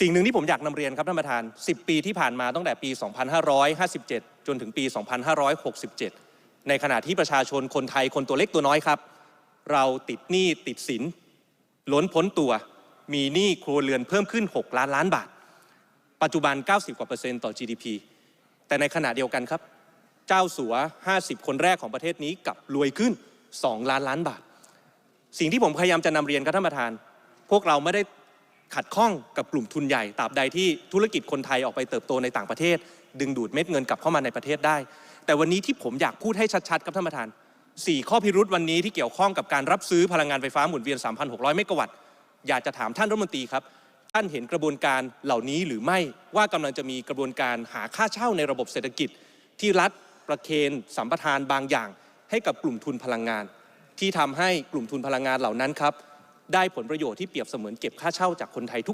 สิ่งหนึ่งที่ผมอยากนำเรียนครับท่านประธาน 10 ปีที่ผ่านมาตั้งแต่ปี 2557 จนถึงปี 2567 ในขณะที่ประชาชนคนไทยคนตัวเล็กตัวน้อยครับ เราติดหนี้ติดสินล้นพ้นตัว มีหนี้ครัวเรือนเพิ่มขึ้น 6 ล้านล้านบาท ปัจจุบัน 90 กว่าเปอร์เซ็นต์ต่อ GDP แต่ในขณะเดียวกันครับ เจ้าสัว 50 คนแรกของประเทศนี้กลับรวยขึ้น 2 ล้านล้านบาท สิ่งที่ผมพยายามจะนำเรียนครับท่านประธาน พวกเราไม่ได้ ขัดข้องกับกลุ่มทุนใหญ่ตราบใดที่ธุรกิจคนไทยออกไปเติบโตในต่างประเทศ ดึงดูดเม็ดเงินกลับเข้ามาในประเทศได้ แต่วันนี้ที่ผมอยากพูดให้ชัดๆครับท่านประธาน 4 ข้อพิรุษวันนี้ที่เกี่ยวข้องกับการรับซื้อพลังงานไฟฟ้าหมุนเวียน 3,600 เมกะวัตต์อยากจะถามท่านรัฐมนตรีครับท่านเห็นกระบวนการเหล่านี้หรือไม่ว่ากำลังจะมีกระบวนการหาค่าเช่าในระบบเศรษฐกิจ ที่รัฐประเคนสัมปทานบางอย่าง ให้กับกลุ่มทุนพลังงาน ที่ทำให้กลุ่มทุนพลังงานเหล่านั้นครับ ได้ผลประโยชน์ที่เปรียบเสมือนเก็บค่าเช่าจากคนไทยทุก